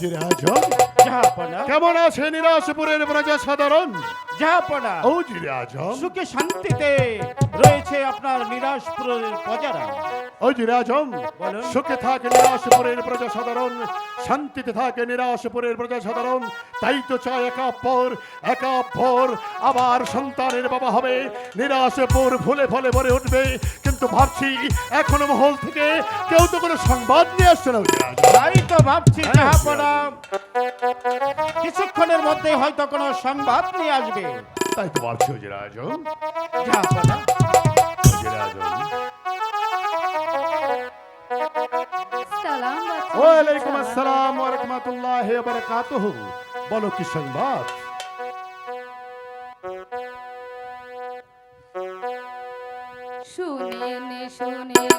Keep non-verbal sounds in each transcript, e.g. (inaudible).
আজম জাহাপনা কেমন আছে নিরাশপুরের প্রজা সাধারণ? জাহাপনা অজির আজম সুখে শান্তিতে রয়েছে আপনার নিরাশপুরের প্রজারা। অজির আজম বলুন। সুখে থাকে নিরাশপুরের প্রজা সাধারণ শান্তিতে থাকে নিরাশপুরের প্রজা সাধারণ তাই তো চায় একা পর একা পর আবার সন্তানের বাবা হবে। নিরাশপুর ফুলে ফলে ভরে উঠবে কিন্তু ভাবছি এখনও মহল থেকে কেউ তো কোনো সংবাদ নিয়ে আসছে না তাই তো ভাবছি হ্যাঁ, জাহাপনা কিছুক্ষণের মধ্যে হয়তো কোনো সংবাদ নিয়ে আসবে। তাই তো ভাবছি জাহাপনা আজম সালাম বাচ্চা ওয়ালাইকুম আসসালাম ওয়া রাহমাতুল্লাহি ওয়া বারাকাতুহু। বলো কি সংবাদ? শুনেন শুনেন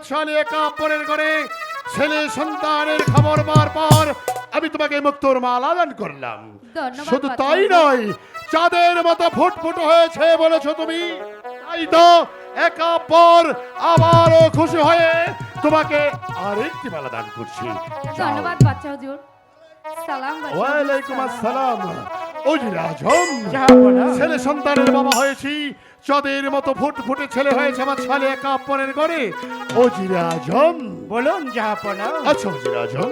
করেছে একা ঘরে ছেলে সন্তানের খবর বার পর আমি তোমাকে মুক্তর মালা দান করলাম। শুধু তাই নয় চাঁদের মতো ফুটফুট হয়েছে বলেছ তুমি। তাই তো একা পর আবারও খুশি হয়ে তোমাকে আরেকটি মালা দান করছি। ধন্যবাদ বাচ্চা হুজুর, ওয়ালাইকুম আসসালাম। ওজির আজম ছেলে সন্তানের বাবা হয়েছি। চাঁদের মতো ফুট ফুটে ছেলে হয়েছে আমার ছেলে একা পরের ঘরে। ওজির আজম বলুন জাহাপনা আচ্ছা ওজির আজম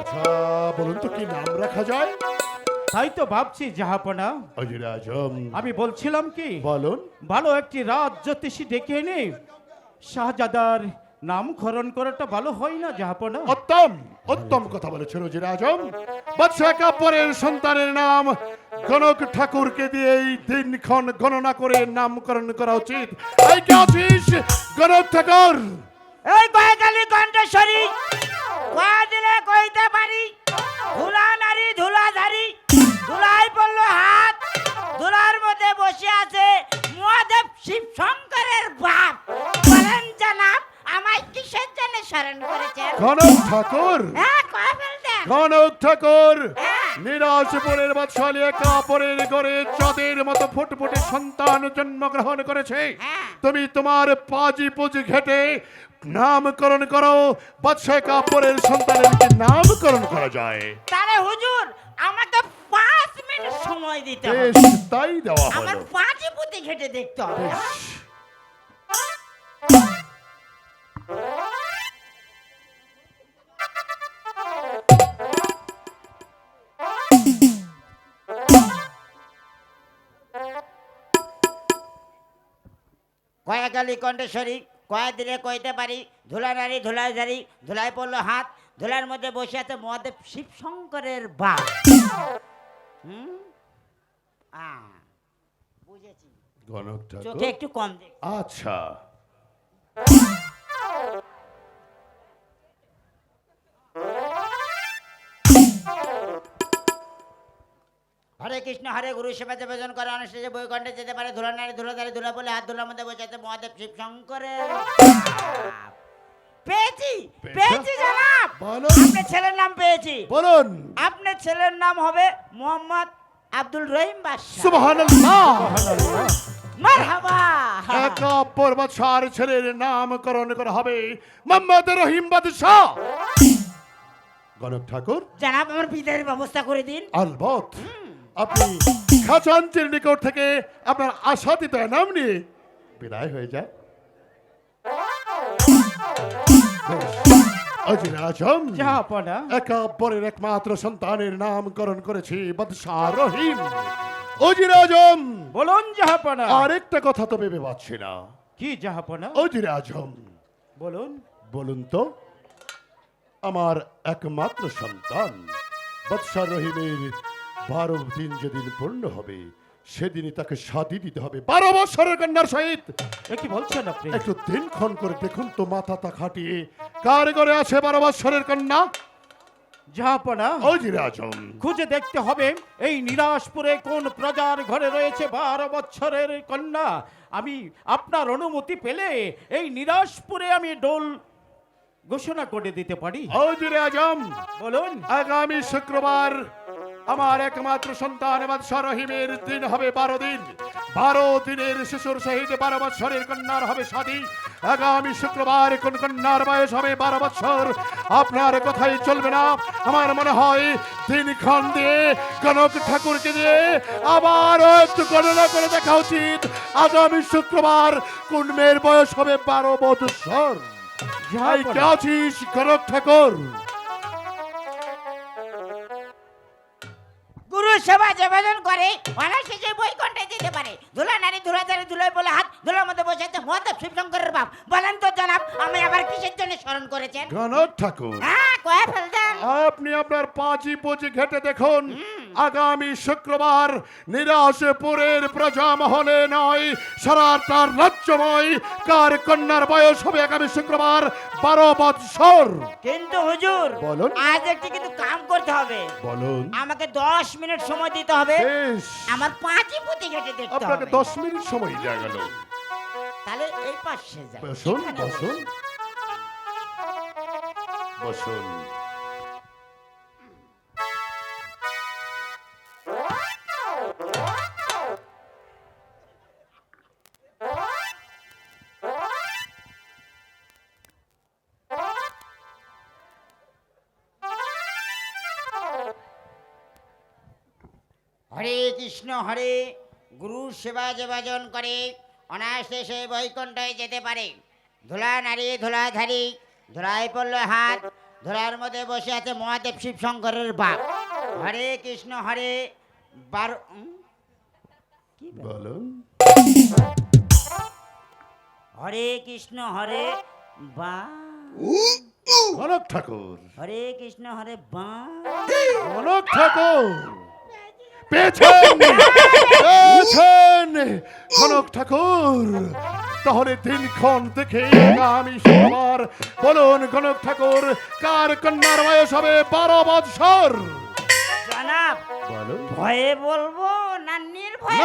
আচ্ছা বলুন তো কি নাম রাখা যায়? তাই তো ভাবছি জাহাপনা ওজির আজম আমি বলছিলাম কি বলুন। ভালো একটি রাত জ্যোতিষী ডেকে এনে শাহজাদার নামকরণ করাটা ভালো হয় না জাহাপনা উত্তম উত্তম কথা বলেছেন ওজির আজম বাদশাহ কাপড়ের সন্তানের নাম গণক ঠাকুরকে দিয়ে এই দিনক্ষণ গণনা করে নামকরণ করা উচিত। এই কে আছিস গণক ঠাকুর? এই কয়েকালি কণ্ঠেশ্বরী কয়া দিলে কইতে পারি ধুলা নারী ধুলা ধারি ধুলাই পড়ল হাত ধুলার মধ্যে বসে আছে মহাদেব শিব শঙ্করের বাপ। বলেন জানাব আমায় কিসের জন্য স্মরণ করেছেন? গণক ঠাকুর! হ্যাঁ কয়া ঠাকুর! নিরাশপুরের চাঁদের মতো ফুটফুটে সন্তান জন্মগ্রহণ করেছে। হ্যাঁ। তুমি তোমার পাজি পুজি ঘেটে নামকরণ করো। বাদশাহ কাপড়ের সন্তানের কি নামকরণ করা যায়? তারে হুজুর আমাকে পাঁচ মিনিট সময় দিতে হবে। তাই দেওয়া আমার পাঁচে পুঁতে ঘেটে দেখতে হবে। বেশ। কয়া গালি কণ্ঠেশ্বরী কয়া দিলে কইতে পারি ধুলা নারী ধুলায় ঝাড়ি ধুলায় পড়ল হাত ধুলার মধ্যে বসে আছে মহাদেব শিব শঙ্করের বাপ হুম বুঝেছি। চোখে একটু কম আচ্ছা। হরে কৃষ্ণ হরে গুরু সেবা নিবেদন করে অনুষ্ঠিত বই কণ্ঠে যেতে পারে ধুলা নারী ধুলা দাঁড়ি ধুলা বলে হাত ধুলার মধ্যে বসে মহাদেব শিব শঙ্করের বাপ। পেয়েছি পেয়েছি? জানাব। আপনার ছেলের নাম পেয়েছি। বলুন। আপনার ছেলের নাম হবে মোহাম্মদ আব্দুল রহিম বাদশাহ। সুবহানাল্লাহ। মারহাবা। এক অপর বাদশার ছেলের নামকরণ করা হবে মোহাম্মদ রহিম বাদশাহ। গণক ঠাকুর। জানাব আমার পিতার ব্যবস্থা করে দিন। আলবত। আপনি খাজানচির নিকট থেকে আপনার আশাতীত নাম নিয়ে বিদায় হয়ে যায় অজির আজম জাহাপনা একাব্বরের একমাত্র সন্তানের নামকরণ করেছি বাদশাহ রহিম। অজির আজম বলুন জাহাপনা আরেকটা কথা তো ভেবে পাচ্ছি না। কি জাহাপনা অজির আজম বলুন। বলুন তো আমার একমাত্র সন্তান বাদশাহ রহিমের বারো দিন যেদিন পূর্ণ হবে সেদিনই তাকে শাদি দিতে হবে। বারো বছরের কন্যার সহিত। কি বলছেন আপনি? একটু দিনক্ষণ করে দেখুন তো মাথা তা খাটিয়ে। কার ঘরে আছে বারো বছরের কন্যা? জাহাপনা অজির আজম খুঁজে দেখতে হবে এই নিরাশপুরে কোন প্রজার ঘরে রয়েছে বারো বছরের কন্যা? আমি আপনার অনুমতি পেলে এই নিরাশপুরে আমি ডোল ঘোষণা করে দিতে পারি। অজির আজম বলুন। আগামী শুক্রবার আমার একমাত্র সন্তান বাদশাহ রহিমের দিন হবে বারো দিন। বারো দিনের শিশুর সহিত বারো বছরের কন্যার হবে শাদী। আগামী শুক্রবার কোন কন্যার বয়স হবে বারো বছর আপনার কথাই চলবে না। আমার মনে হয় দিনক্ষণ দিয়ে কনক ঠাকুরকে দিয়ে আবার একটু গণনা করে দেখা উচিত। আগামী শুক্রবার কোন মেয়ের বয়স হবে বারো বছর যাই কে আছিস কনক ঠাকুর? সেবা নিবেদন করে অনায়াসে বই কণ্ঠে দিতে পারে। ধুলা নারী ধুলা দাঁড়ি ধুলোয় বলে হাত ধুলার মধ্যে বসে আছে মহাদেব শিবশঙ্করের বাপ। বলেন তো জনাব আমি আবার কিসের জন্য স্মরণ করেছেন? কনক ঠাকুর। হ্যাঁ কয়ে ফেলতেন আপনি আপনার পাঁচি পচি ঘেটে দেখুন। আগামী শুক্রবার নিরাশপুরের প্রজা মহলে নয় সারা তার রাজ্যময় কার কন্যার বয়স হবে আগামী শুক্রবার? বারো বৎসর। কিন্তু হুজুর বলুন। আজ একটি কিন্তু কাম করতে হবে। বলুন। আমাকে দশ মিনিট সময় দিতে হবে। বেশ। আমার পাঁচই পুঁতি ঘেটে দেখতে আপনাকে হবে দশ মিনিট সময় দেওয়া গেল। তাহলে এই পাশে যাই বসুন এখানে বসুন। বসুন। কৃষ্ণ হরে গুরু সেবা যোগাজন করে অনায়াসে সে বৈকুণ্ঠে যেতে পারে। ধুলা নারী ধুলাধারী ধুলায় পড়ল হাত ধুলার মধ্যে বসে আছে মহাদেব শিব শঙ্করের বাপ। হরে কৃষ্ণ হরে বারো কি হরে কৃষ্ণ হরে বা ঠাকুর। হরে কৃষ্ণ হরে বা ঠাকুর। পেয়েছেন (laughs) পেয়েছেন কনক ঠাকুর তাহলে দিনক্ষণ থেকে আগামী সোমবার বলুন কনক ঠাকুর কার কন্যার বয়স হবে বারো বৎসর? জনাব ভয়ে বলব না নির্ভয়ে?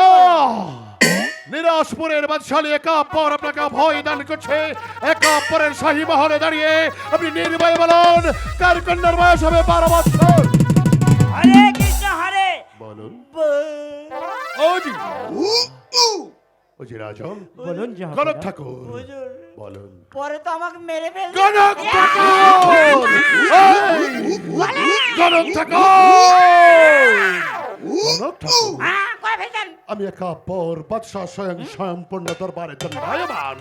নিরাজপুরের বাদশালী একা পর আপনাকে ভয় দান করছে। একা পরের শাহী মহলে দাঁড়িয়ে আপনি নির্ভয় বলুন কার কন্যার বয়স হবে বারো হরে বলুন ব- ওজি ওজি রাজম বলুন কনক ঠাকুর। বলুন। পরে তো আমাকে মেরে ফেলবে। কনক ঠাকুর! কনক ঠাকুর! আমি একা পর বাদশাহ স্বয়ং স্বয়ংপূর্ণ দরবারে দণ্ডায়মান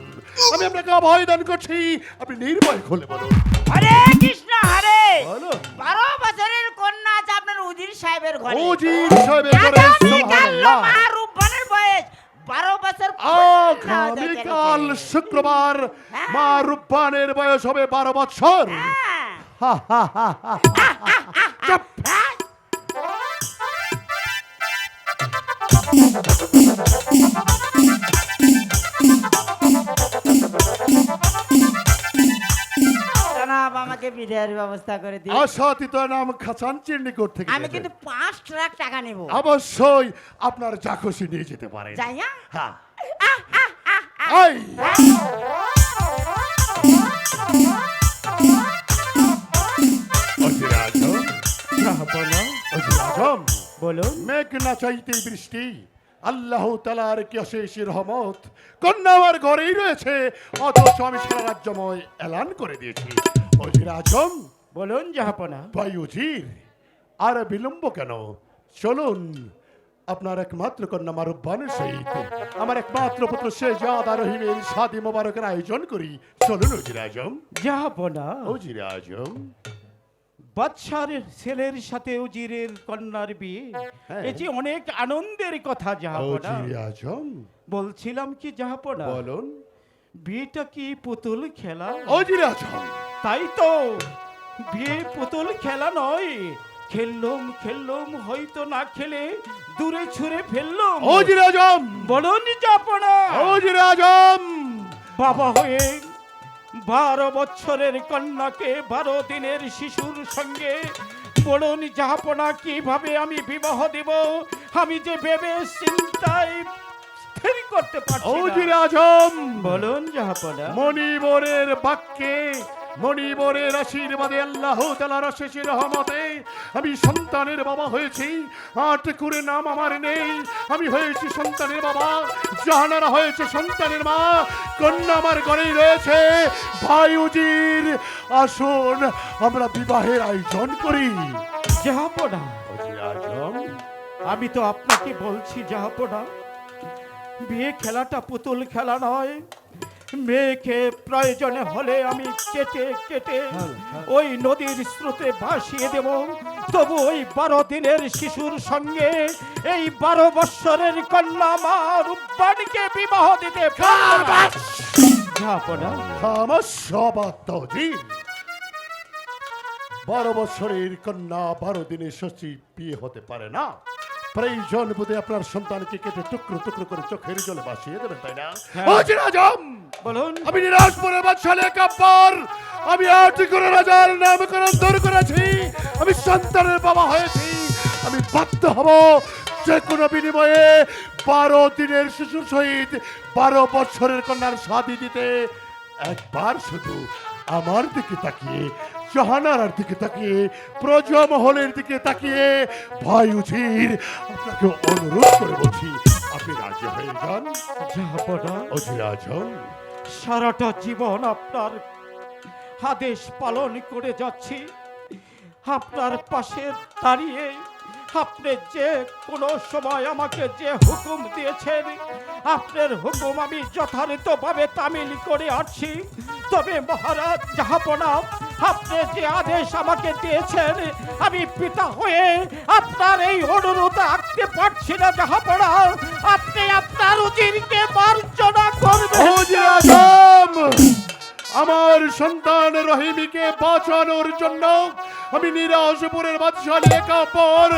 আমি আপনাকে অভয় দান করছি। আপনি নির্ভয় খুলে বলুন। হরে কৃষ্ণ হরে! বারো বছরের কন্যা আছে আপনার উজির সাহেবের ঘরে। উজির সাহেবের ঘরে আগামী কাল সুবহানাল্লাহ। মা রূপবানের বয়স বারো বছর আগামীকাল শুক্রবার হ্যাঁ। মা রূপবানের বয়স হবে বারো বছর হ্যাঁ। হা, আমাকে বিদায়ের ব্যবস্থা করে দিন নাম নিকট থেকে আমি কিন্তু পাঁচ লাখ টাকা নেব। অবশ্যই আপনার যা খুশি নিয়ে যেতে পারেন। যাই হ্যাঁ। হ্যাঁ। বলুন। মেঘ না চাইতে বৃষ্টি আল্লাহ তালার কি অশেষ রহমত। কন্যা আমার ঘরেই রয়েছে অথচ আমি সারা রাজ্যময় এলান করে দিয়েছি। অজির আজম বলুন জাহাপনা ভাই উজির আর বিলম্ব কেন? চলুন আপনার একমাত্র কন্যা মারুব্বানের সহিত। আমার একমাত্র পুত্র শেজাদ আর রহিমের শাদি মোবারকের আয়োজন করি। চলুন উজির আজম জাহাপনা উজির আজম বাদশার ছেলের সাথে উজিরের কন্যার বিয়ে। হ্যাঁ। এ যে অনেক আনন্দের কথা জাহাপনা বলছিলাম কি জাহাপনা বলুন। বিয়েটা কি পুতুল খেলা? উজির আজম তাই তো বিয়ে পুতুল খেলা নয়। খেললুম খেললুম হয়তো না খেলে দূরে ছুঁড়ে ফেললুম। উজির আজম বলুন জাহাপনা উজির আজম বাবা হয়ে বারো বছরের কন্যাকে বারো দিনের শিশুর সঙ্গে বলুন যাহাপনা কীভাবে আমি বিবাহ দেব? আমি যে ভেবে চিন্তায় স্থির করতে পারছি। বলুন যাহাপনা মণিবরের বাক্যে মণিবরের আশীর্বাদে আল্লাহ তালার শেষ রহমতে আমি সন্তানের বাবা হয়েছি। আট করে নাম আমার নেই। আমি হয়েছি সন্তানের বাবা। জাহানারা হয়েছে সন্তানের মা। কন্যা আমার ঘরেই রয়েছে। ভাই উজির আসুন আমরা বিবাহের আয়োজন করি। উজির আমি তো আপনাকে বলছি যাহাপনা বিয়ে খেলাটা পুতুল খেলা নয়। মেয়েকে প্রয়োজনে হলে আমি কেটে কেটে ওই নদীর স্রোতে ভাসিয়ে দেব। তবু ওই বারো দিনের শিশুর সঙ্গে এই বারো বৎসরের কন্যা মা রূপবাণীকে বিবাহ দিতে বারো বছরের কন্যা বারো দিনে ষষ্ঠী বিয়ে হতে পারে না। প্রয়োজন বোধে আপনার সন্তানকে কেটে টুকরো টুকরো করে চোখের জলে ভাসিয়ে দেবেন তাই না? হ্যাঁ। অজির বলুন। আমি নিরাজপুরে বাদশালে কাব্বার। আমি আটি করে রাজার নামকরণ দূর করেছি। আমি সন্তানের বাবা হয়েছি। আমি বাধ্য হব যে কোনো বিনিময়ে বারো দিনের শিশুর সহিত বারো বছরের কন্যার শাদি দিতে। একবার শুধু আমার দিকে তাকিয়ে জাহানার দিকে তাকিয়ে প্রজমহলের দিকে তাকিয়ে ভাই উজির আপনাকে অনুরোধ করে বলছি আপনি রাজি হয়ে যান? যাহাপনা অজির আজম সারাটা জীবন আপনার আদেশ পালন করে যাচ্ছি। আপনার পাশে দাঁড়িয়ে আপনি যে কোনো সময় আমাকে যে হুকুম দিয়েছেন আপনার হুকুম আমি যথাযথভাবে তামিল করে আসছি তবে মহারাজ যাহাপনা আপনি যে আদেশ আমাকে দিয়েছেন আমি পিতা হয়ে আপনার এই অনুরোধ রাখতে পারছি না যাহাপনা আপনি আপনার উজিরকে মার্জনা করবেন। আমার সন্তান রহিমিকে বাঁচানোর জন্য আমি নিরাশপুরের বাদশালী একা পর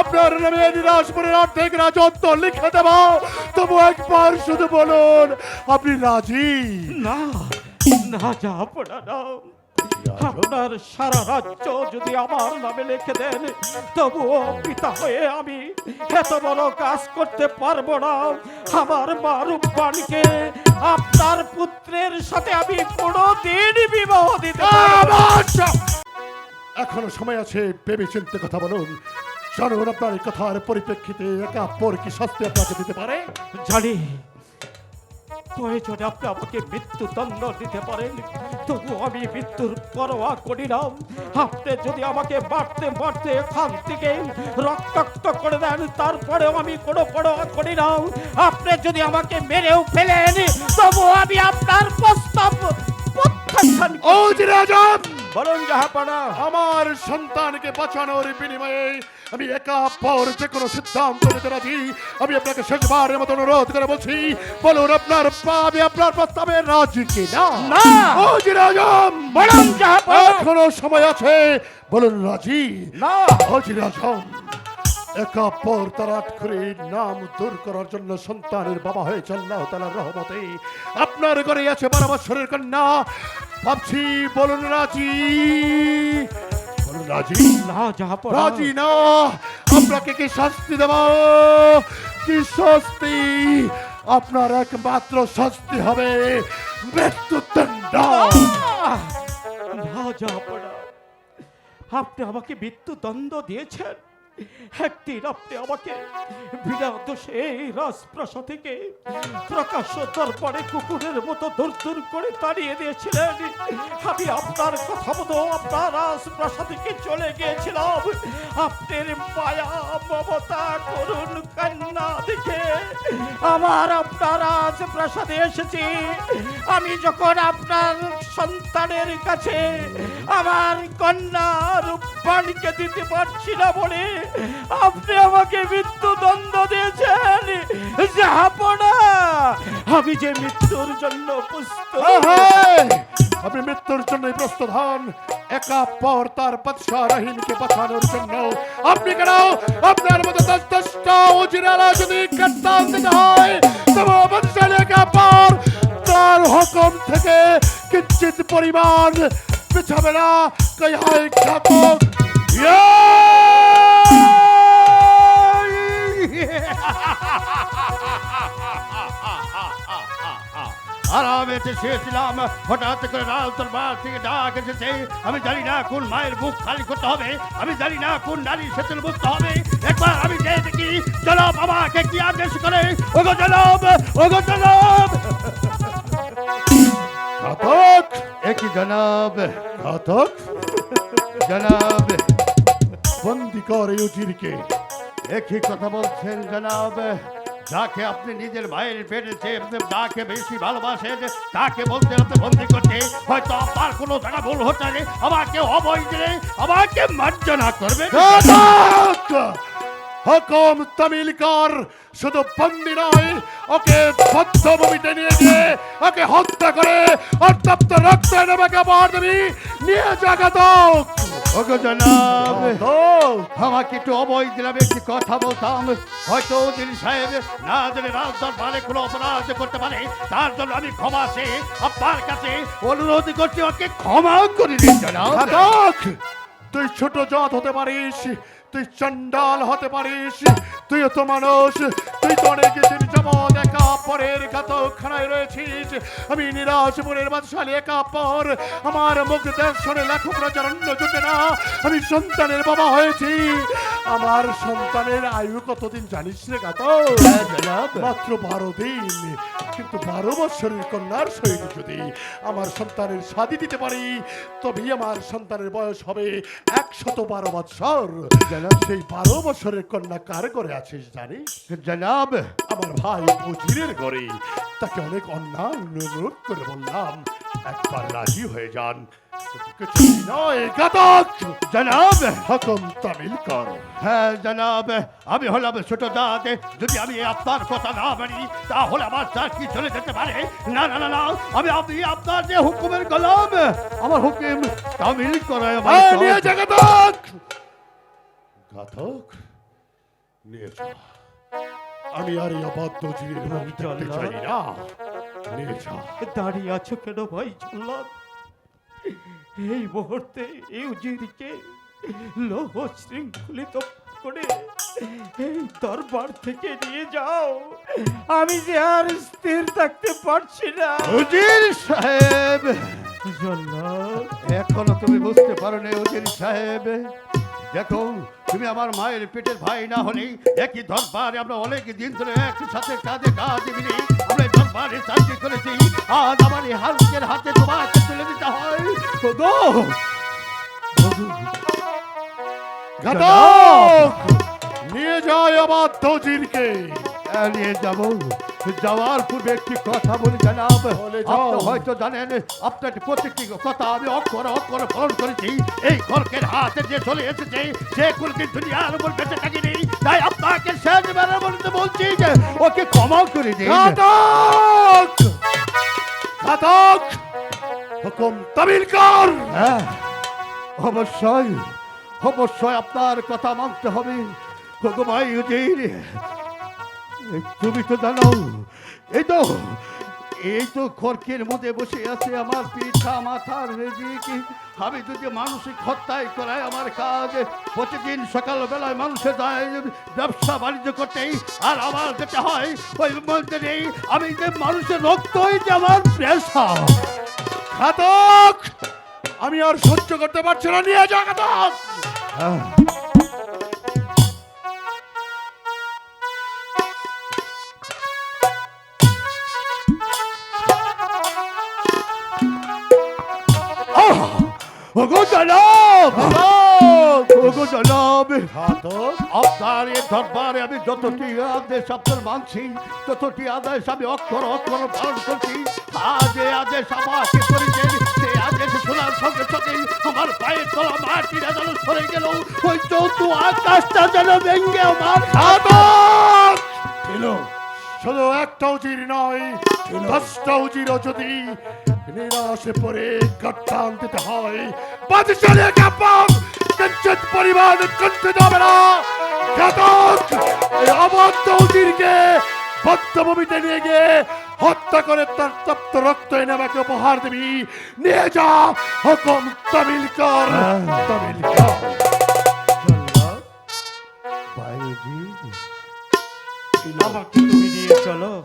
আপনার নামে নিরাশপুরের অর্ধেক রাজত্ব লিখে দেব। তবু একবার শুধু বলুন আপনি রাজি? না না যাহাপনা না। আপনার সারা রাজ্য যদি আমার নামে লিখে দেন তবুও পিতা হয়ে আমি এত বড় কাজ করতে পারব না। আমার মা রূপবানকে আপনার পুত্রের সাথে আমি কোনো দিন বিবাহ দিতে আচ্ছা! এখনও সময় আছে ভেবে চিন্তে কথা বলুন। জানুন আপনার কথার পরিপ্রেক্ষিতে একা পর কি শাস্তি আপনাকে দিতে পারে? জানি প্রয়োজনে আপনি আমাকে মৃত্যুদণ্ড দিতে পারেন। তবু আমি মৃত্যুর পরোয়া করি না আপনি যদি আমাকে মারতে মারতে এখান থেকে রক্তাক্ত করে দেন তারপরেও আমি কোনো পরোয়া করি না আপনি যদি আমাকে মেরেও ফেলেন তবু আমি আপনার প্রস্তাব প্রত্যাখ্যান বলুন জাহাপানা আমার সন্তানকে বাঁচানোর বিনিময়ে আমি একা পর যে কোনো সিদ্ধান্ত নিতে রাজি। আমি আপনাকে শেষবারের মতো অনুরোধ করে বলছি বলুন আপনার পা আমি আপনার প্রস্তাবে রাজি কি না। ও জিরাজম বলুন এখনও সময় আছে বলুন রাজি? না। ও জিরাজম একা পর তারাট করে নাম দূর করার জন্য সন্তানের বাবা হয়েছে আল্লাহ তালার রহমতে। আপনার ঘরে আছে বারো বছরের কন্যা। ভাবছি বলুন রাজি। রাজি না জাহাপানা রাজি না আপনাকে কি শাস্তি দেব? কি শাস্তি? আপনার একমাত্র শাস্তি হবে মৃত্যুদণ্ড আহ! না জাহাপানা আপনি আমাকে মৃত্যুদণ্ড দিয়েছেন। একদিন আপনি আমাকে বিনা দোষে এই রাজপ্রাসাদ থেকে প্রকাশ্য দরবারে কুকুরের মতো দূর দূর করে তাড়িয়ে দিয়েছিলেন। আমি আপনার কথা মতো আপনার রাজপ্রাসাদ থেকে চলে গিয়েছিলাম। আপনার মায়া, মমতা, করুণ, কান্না দেখে আমার আপনার রাজপ্রাসাদে এসেছি। আমি যখন আপনার সন্তানের কাছে আমার কন্যা রূপবাণীকে দিতে পারছি না বলে আপনি আমাকে মৃত্যুদণ্ড দিয়েছেন। যাহাপনা আমি যে মৃত্যুর জন্য প্রস্তুত। আহাই! আপনি মৃত্যুর জন্য প্রস্তুত হন। একা পর তার বাদশাহ রহিমকে বাঁচানোর জন্য। আপনি কেন? আপনার মতো দশ দশটা উজিরারা যদি কাট্টান দিতে হয়, তবে বাদশাহ একা পর তার হুকুম থেকে কিঞ্চিত পরিমাণ পিছাবে না। কই হয় ঘাতক আরামে শুয়েছিলাম। হঠাৎ করে রাজ দরবার থেকে ডাক এসেছে। আমি জানি না কোন মায়ের বুক খালি করতে হবে। আমি জানি না কোন নারী বুঝতে হবে। একবার আমি যে দেখি কি আদেশ করে? একই জনাব জনাব! বন্দি কর একই কথা বলছেন জনাব। যাকে আপনি নিজের ভাইয়ের পেটে চেয়ে যাকে বেশি ভালোবাসেন, তাকে বলতে আপনি বন্দি করতে হয়তো আপনার কোনো জায়গা ভুল হতে পারে। আমাকে অবৈ দিলে আমাকে মার্জনা করবে! হুকুম তামিল কর, শুধু বন্দি নয়, ওকে বদ্ধভূমিতে নিয়ে গিয়ে ওকে হত্যা করে অর্থাপ্ত রক্ত নেবাকে মার দেবি, নিয়ে জাগাত ওগো জনাব আমাকে একটু অবৈ দিলাম একটি কথা বলতাম হয়তো উজির সাহেব না জেনে রাজ দরবারে কোনো অপরাধ করতে পারে তার জন্য আমি ক্ষমা সে আপনার কাছে অনুরোধ করছি ওকে ক্ষমা করে দিন জনাব। তুই ছোট জাত হতে পারিস তুই চন্ডাল হতে পারিস তুই তো মানুষ তুই তো অনেক দিন একা পরের খানায় রয়েছিস? আমি নিরাশপুরের বাদশালী একা পর। আমার মুখ দর্শনে লাখো প্রচারণ্য জুটে না। আমি সন্তানের বাবা হয়েছি। আমার সন্তানের আয়ু কতদিন জানিস রে ঘাতক হ্যাঁ, মাত্র বারো দিন। কিন্তু বারো বছরের কন্যার সহিত যদি আমার সন্তানের শাদি দিতে পারি তবেই আমার সন্তানের বয়স হবে একশত বারো বছর সেই বারো বছরের কন্যা কার করে আছিস জানিস? জনাব আমার ভাই উজিরের ঘরে তাকে অনেক অন্যায় অনুরোধ করে বললাম একবার রাজি হয়ে যান। জনাব হুকুম তামিল কর। হ্যাঁ জনাব আমি হলাম ছোট জাত। যদি আমি আপনার কথা না মানি তাহলে আমার চাকরি চলে যেতে পারে? না না না না আমি আপনি আপনার যে হুকুমের গোলাম আমার হুকুম তামিল করায় আমার এই, কাজ। নিয়ে যা ঘাতক নিয়ে আমি আর এই অবাধ্য জিনিস দেখতে চাই না। নিয়ে যা দাঁড়িয়ে আছো কেন ভাই চললাম এই মুহূর্তে এই উজিরকে লৌহ শৃঙ্খলিত করে এই দরবার থেকে নিয়ে যাও। আমি যে আর স্থির থাকতে পারছি না। উজির সাহেব! জল্লাদ এখনও তুমি বুঝতে পারো না উজির সাহেব। দেখো তুমি আমার মায়ের পেটের ভাই না হলে একই দরবারে আমরা অনেক দিন ধরে একসাথে কাঁধে কাঁধে মিলে আমরা দরবারে চাকরি করেছি। আজ আমার এই হালকের হাতে তোমাকে তুলে দিতে হয়। ঘাতক নিয়ে যায় আমার দজিরকে হ্যাঁ, নিয়ে যাব। যাওয়ার পূর্বে একটি কথা বলি জানাব। আপনি হয়তো জানেন আপনার প্রত্যেকটি কথা আমি অক্ষর অক্ষর পালন করেছি। এই খড়কের হাতে যে চলে এসেছে সে কোনদিন দুনিয়ার উপর বেঁচে থাকেনি। তাই আপনাকে শেষ বেলার বলতে বলছি যে ওকে ক্ষমা করে দিন। ঘাতক! ঘাতক! হুকুম তামিল কর! হ্যাঁ অবশ্যই। অবশ্যই আপনার কথা মানতে হবে। উজির তুমি তো জানো এই তো এই তো খড়কের মধ্যে বসে আছে আমার পিঠা মাথার রেজিক। আমি যদি মানসিক হত্যায় করাই আমার কাজ, প্রতিদিন সকালবেলায় মানুষে যায় ব্যবসা বাণিজ্য করতেই আর আমার যেতে হয়, ওই মন্দিরে আমি যে মানুষের রক্তই যে আমার পেশা। ঘাতক! আমি আর সহ্য করতে পারছি না, নিয়ে যা ঘাতক! ওগো জনাব! ওগো জনাব! আপনার এই দরবারে আমি যতটি আদেশ আপনার মানছি ততটি আদেশ আমি অক্ষর অক্ষর পালন করছি। আজ এই আদেশ আমাকে করেছেন সেই আদেশ শোনার সঙ্গে সঙ্গে আমার পায়ের তলা মাটির যেন সরে গেল। ওই চৌতু আকাশটা যেন ভেঙ্গে আমার ঘাতক ছিল শুধু একটা উজির নয় দশটা উজিরও যদি নিরাশে পড়ে গট্টান দিতে হয়। বাজি চলে কাপড় কিঞ্চিত পরিমাণ কণ্ঠিত হবে না। ঘাতক অবদ্ধ উজিরকে বদ্ধভূমিতে নিয়ে গিয়ে হত্যা করে তার তপ্ত রক্ত এনে আমাকে উপহার দিবি। নিয়ে যা। হুকুম, তামিল কর। তামিল কর। আমাকে তুমি নিয়ে চলো।